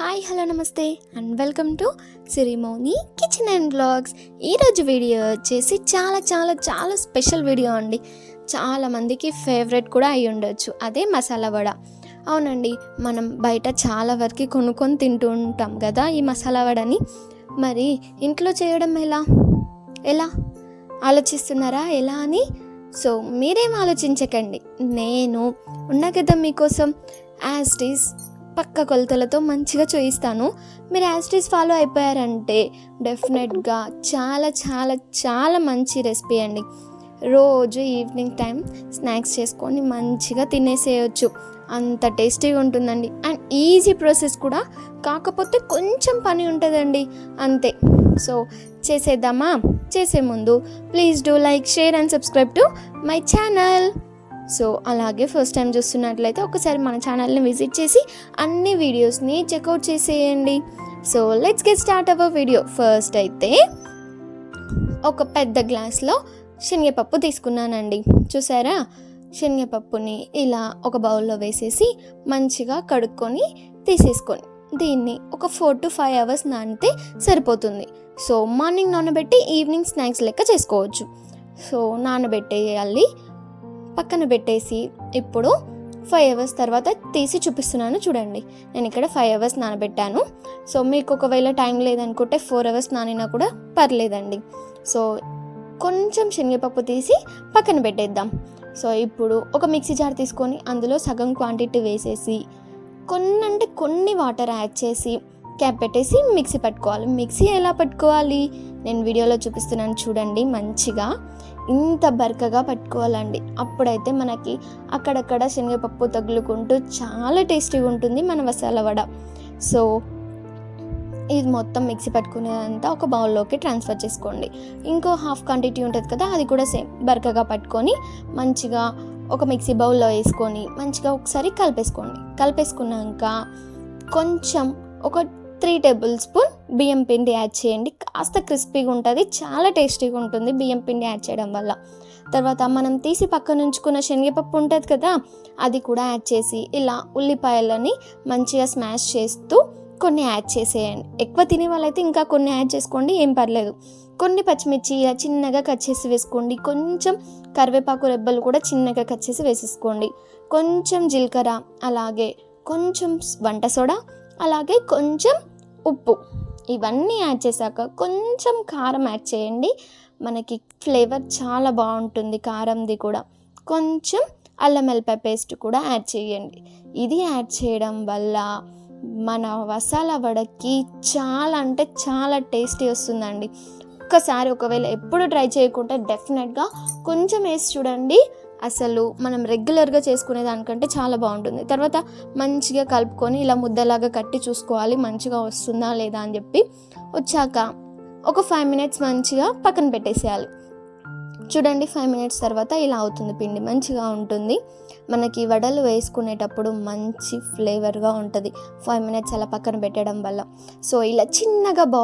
Hi hello నమస్తే and welcome to Sirimoni kitchen and blogs ఈరోజు video వచ్చేసి చాలా చాలా చాలా స్పెషల్ వీడియో అండి. చాలా మందికి ఫేవరెట్ కూడా అయి ఉండొచ్చు. అదే మసాలా వడ. అవునండి మనం బయట చాలా వరకు కొనుక్కొని తింటూ ఉంటాం కదా ఈ మసాలా వడని. మరి ఇంట్లో చేయడం ఎలా? ఎలా? ఆలోచిస్తున్నారా? ఎలా అని? సో మీరేం ఆలోచించకండి. నేను ఉన్నా కదా మీకోసం యాజ్ ఈస్ పక్క కొలతలతో మంచిగా చూయిస్తాను. మీరు యాస్టీస్ ఫాలో అయిపోయారంటే డెఫినెట్గా చాలా చాలా చాలా మంచి రెసిపీ అండి. రోజు ఈవినింగ్ టైం స్నాక్స్ చేసుకొని మంచిగా తినేసేయచ్చు. అంత టేస్టీగా ఉంటుందండి. అండ్ ఈజీ ప్రాసెస్ కూడా కాకపోతే కొంచెం పని ఉంటుందండి. అంతే. సో చేసేద్దామా? చేసే ముందు please do like share and subscribe to my channel so అలాగే ఫస్ట్ టైం చూస్తున్నట్లయితే ఒకసారి మన ఛానల్ని విజిట్ చేసి అన్ని వీడియోస్ని చెక్అవుట్ చేసేయండి. So let's get start our video first అయితే ఒక పెద్ద గ్లాస్లో శనగపప్పు తీసుకున్నానండి. చూసారా? శనగపప్పుని ఇలా ఒక బౌల్లో వేసేసి మంచిగా కడుక్కొని తీసేసుకొని దీన్ని ఒక ఫోర్ టు ఫైవ్ అవర్స్ నానితే సరిపోతుంది. సో మార్నింగ్ నానబెట్టి ఈవినింగ్ స్నాక్స్ లెక్క చేసుకోవచ్చు. సో నానబెట్టేయాలి. పక్కన పెట్టేసి ఇప్పుడు ఫైవ్ అవర్స్ తర్వాత తీసి చూపిస్తున్నాను చూడండి. నేను ఇక్కడ ఫైవ్ అవర్స్ నానబెట్టాను. సో మీకు ఒకవేళ టైం లేదనుకుంటే ఫోర్ అవర్స్ నానినా కూడా పర్లేదండి. సో కొంచెం శనగపప్పు తీసి పక్కన పెట్టేద్దాం. సో ఇప్పుడు ఒక మిక్సీ జార్ తీసుకొని అందులో సగం క్వాంటిటీ వేసేసి కొన్ని అంటే కొన్ని వాటర్ యాడ్ చేసి క్యాప్ పెట్టేసి మిక్సీ పట్టుకోవాలి. మిక్సీ ఎలా పట్టుకోవాలి? నేను వీడియోలో చూపిస్తున్నాను చూడండి మంచిగా. ఇంత బరకగా పట్టుకోవాలండి. అప్పుడైతే మనకి అక్కడక్కడ శనగపప్పు తగులుకుంటూ చాలా టేస్టీగా ఉంటుంది మన మసాలా వడ. సో ఇది మొత్తం మిక్సీ పట్టుకునేదంతా ఒక బౌల్లోకి ట్రాన్స్ఫర్ చేసుకోండి. ఇంకో హాఫ్ క్వాంటిటీ ఉంటుంది కదా అది కూడా సేమ్. బరకగా పట్టుకొని మంచిగా ఒక మిక్సీ బౌల్లో వేసుకొని మంచిగా ఒకసారి కలిపేసుకోండి. కలిపేసుకున్నాక కొంచెం ఒక త్రీ టేబుల్ స్పూన్ బియ్యం పిండి యాడ్ చేయండి. కాస్త క్రిస్పీగా ఉంటుంది చాలా టేస్టీగా ఉంటుంది బియ్యం పిండి యాడ్ చేయడం వల్ల. తర్వాత మనం తీసి పక్కన ఉంచుకున్న శనగపప్పు ఉంటుంది కదా అది కూడా యాడ్ చేసి ఇలా ఉల్లిపాయలని మంచిగా స్మాష్ చేస్తూ కొన్ని యాడ్ చేసేయండి. ఎక్కువ తినే వాళ్ళైతే ఇంకా కొన్ని యాడ్ చేసుకోండి ఏం పర్లేదు. కొన్ని పచ్చిమిర్చి ఇలా చిన్నగా కట్ చేసి వేసుకోండి. కొంచెం కరివేపాకు రెబ్బలు కూడా చిన్నగా కట్ చేసి వేసేసుకోండి. కొంచెం జీలకర్ర అలాగే కొంచెం వంట సోడా అలాగే కొంచెం ఉప్పు. ఇవన్నీ యాడ్ చేశాక కొంచెం కారం యాడ్ చేయండి. మనకి ఫ్లేవర్ చాలా బాగుంటుంది కారంది కూడా. కొంచెం అల్లం వెల్లిపాయ పేస్ట్ కూడా యాడ్ చేయండి. ఇది యాడ్ చేయడం వల్ల మన మసాలా వడకి చాలా అంటే చాలా టేస్టీ వస్తుందండి. ఒక్కసారి ఒకవేళ ఎప్పుడు ట్రై చేయకుంటే డెఫినెట్గా కొంచెం వేసి చూడండి. అసలు మనం రెగ్యులర్గా చేసుకునే దానికంటే చాలా బాగుంటుంది. తర్వాత మంచిగా కలుపుకొని ఇలా ముద్దలాగా కట్టి చూసుకోవాలి మంచిగా వస్తుందా లేదా అని చెప్పి వచ్చాక ఒక ఫైవ్ మినిట్స్ మంచిగా పక్కన పెట్టేసేయాలి. చూడండి ఫైవ్ మినిట్స్ తర్వాత ఇలా అవుతుంది పిండి మంచిగా ఉంటుంది. మనకి వడలు వేసుకునేటప్పుడు మంచి ఫ్లేవర్గా ఉంటుంది. ఫైవ్ మినిట్స్ అలా పక్కన పెట్టడం వల్ల. సో ఇలా చిన్నగా బా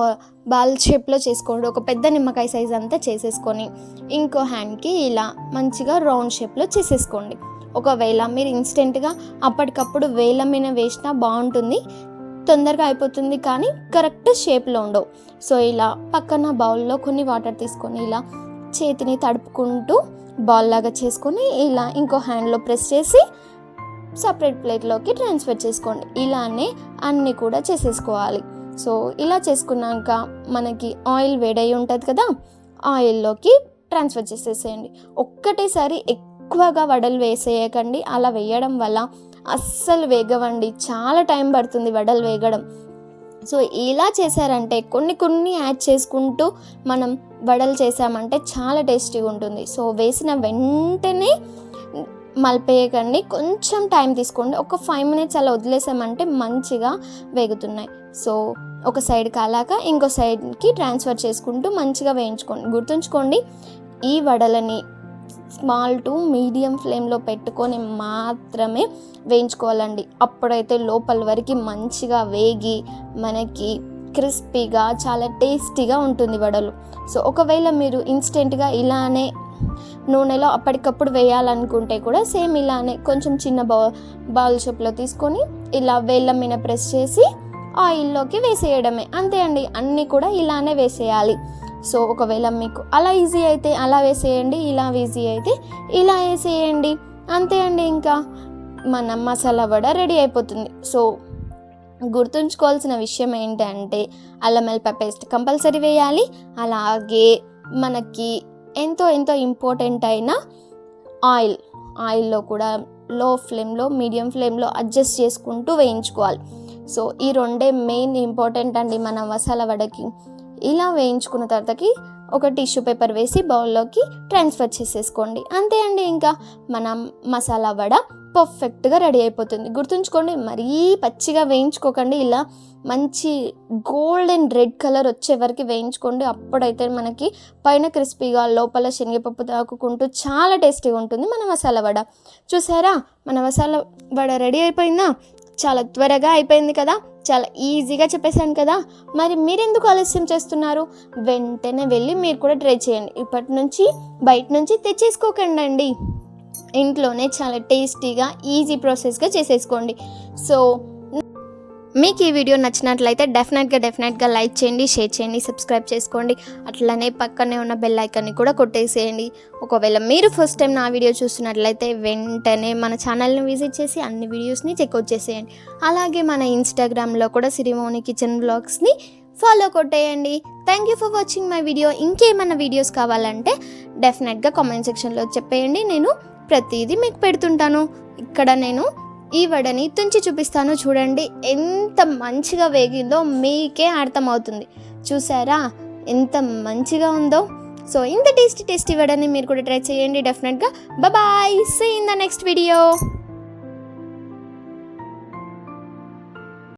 బాల్ షేప్లో చేసుకోండి ఒక పెద్ద నిమ్మకాయ సైజ్ అంతా చేసేసుకొని ఇంకో హ్యాండ్కి ఇలా మంచిగా రౌండ్ షేప్లో చేసేసుకోండి. ఒకవేళ మీరు ఇన్స్టెంట్గా అప్పటికప్పుడు వేల మీద వేసినా బాగుంటుంది తొందరగా అయిపోతుంది కానీ కరెక్ట్ షేప్లో ఉండవు. సో ఇలా పక్కన బౌల్లో కొన్ని వాటర్ తీసుకొని ఇలా చేతిని తడుపుకుంటూ బాల్ లాగా చేసుకొని ఇలా ఇంకో హ్యాండ్లో ప్రెస్ చేసి సపరేట్ ప్లేట్లోకి ట్రాన్స్ఫర్ చేసుకోండి. ఇలానే అన్నీ కూడా చేసేసుకోవాలి. సో ఇలా చేసుకున్నాక మనకి ఆయిల్ వేడై ఉంటుంది కదా ఆయిల్లోకి ట్రాన్స్ఫర్ చేసేసేయండి. ఒక్కటేసారి ఎక్కువగా వడలు వేసేయకండి. అలా వేయడం వల్ల అస్సలు వేగవండి. చాలా టైం పడుతుంది వడలు వేగడం. సో ఇలా చేశారంటే కొన్ని కొన్ని యాడ్ చేసుకుంటూ మనం వడలు చేసామంటే చాలా టేస్టీగా ఉంటుంది. సో వేసిన వెంటనే మలిపేయకండి. కొంచెం టైం తీసుకోండి. ఒక ఫైవ్ మినిట్స్ అలా వదిలేసామంటే మంచిగా వేగుతున్నాయి. సో ఒక సైడ్ కాలాక ఇంకో సైడ్కి ట్రాన్స్ఫర్ చేసుకుంటూ మంచిగా వేయించుకోండి. గుర్తుంచుకోండి ఈ వడలని స్మాల్ టు మీడియం ఫ్లేమ్లో పెట్టుకొని మాత్రమే వేయించుకోవాలండి. అప్పుడైతే లోపల వరకు మంచిగా వేగి మనకి క్రిస్పీగా చాలా టేస్టీగా ఉంటుంది వడలు. సో ఒకవేళ మీరు ఇన్స్టెంట్గా ఇలానే నూనెలో అప్పటికప్పుడు వేయాలనుకుంటే కూడా సేమ్ ఇలానే కొంచెం చిన్న బౌ బౌల్ షేప్లో తీసుకొని ఇలా వేళ్ళ మీద ప్రెస్ చేసి ఆయిల్లోకి వేసేయడమే. అంతే అండి అన్నీ కూడా ఇలానే వేసేయాలి. సో ఒకవేళ మీకు అలా ఈజీ అయితే అలా వేసేయండి ఇలా ఈజీ అయితే ఇలా వేసేయండి. అంతే అండి ఇంకా. మన మసాలా వడ రెడీ అయిపోతుంది. సో గుర్తుంచుకోవాల్సిన విషయం ఏంటంటే అల్లం వెల్లిపాయ పేస్ట్ కంపల్సరీ వేయాలి. అలాగే మనకి ఎంతో ఎంతో ఇంపార్టెంట్ అయిన ఆయిల్ ఆయిల్లో కూడా లో ఫ్లేమ్లో మీడియం ఫ్లేమ్లో అడ్జస్ట్ చేసుకుంటూ వేయించుకోవాలి. సో ఈ రెండే మెయిన్ ఇంపార్టెంట్ అండి మన మసాలా వడకి. ఇలా వేయించుకున్న తర్వాతకి ఒక టిష్యూ పేపర్ వేసి బౌల్లోకి ట్రాన్స్ఫర్ చేసేసుకోండి. అంతే అండి ఇంకా. మన మసాలా వడ పర్ఫెక్ట్గా రెడీ అయిపోతుంది. గుర్తుంచుకోండి మరీ పచ్చిగా వేయించుకోకండి. ఇలా మంచి గోల్డెన్ రెడ్ కలర్ వచ్చే వరకు వేయించుకోండి. అప్పుడైతే మనకి పైన క్రిస్పీగా లోపల శనగపప్పు తాకుకుంటూ చాలా టేస్టీగా ఉంటుంది మన మసాలా వడ. చూసారా? మన మసాలా వడ రెడీ అయిపోయిందా? చాలా త్వరగా అయిపోయింది కదా? చాలా ఈజీగా చెప్పేశాను కదా? మరి మీరెందుకు ఆలస్యం చేస్తున్నారు? వెంటనే వెళ్ళి మీరు కూడా ట్రై చేయండి. ఇప్పటి నుంచి బయట నుంచి తెచ్చేసుకోకండి ఇంట్లోనే చాలా టేస్టీగా ఈజీ ప్రాసెస్గా చేసేసుకోండి. సో మీకు ఈ వీడియో నచ్చినట్లయితే డెఫినెట్గా డెఫినెట్గా లైక్ చేయండి షేర్ చేయండి సబ్స్క్రైబ్ చేసుకోండి. అట్లనే పక్కనే ఉన్న బెల్ ఐకాన్ని కూడా కొట్టేసేయండి. ఒకవేళ మీరు ఫస్ట్ టైం నా వీడియో చూస్తున్నట్లయితే వెంటనే మన ఛానల్ని విజిట్ చేసి అన్ని వీడియోస్ని చెక్అవుట్ చేసేయండి. అలాగే మన ఇన్స్టాగ్రామ్లో కూడా సిరిమోని కిచెన్ బ్లాగ్స్ని ఫాలో కొట్టేయండి. Thank you for watching my video. ఇంకేమైనా వీడియోస్ కావాలంటే డెఫినెట్గా కామెంట్ సెక్షన్లో చెప్పేయండి. నేను ప్రతిదీ మీకు పెడుతుంటాను. ఇక్కడ నేను ఈ వడని తుంచి చూపిస్తాను. చూడండి ఎంత మంచిగా వేగిందో మీకే అర్థమవుతుంది. చూసారా? ఎంత మంచిగా ఉందో. సో ఇంత టేస్టీ టేస్టీ వడని మీరు కూడా ట్రై చేయండి డెఫినెట్గా. Bye see in the next video.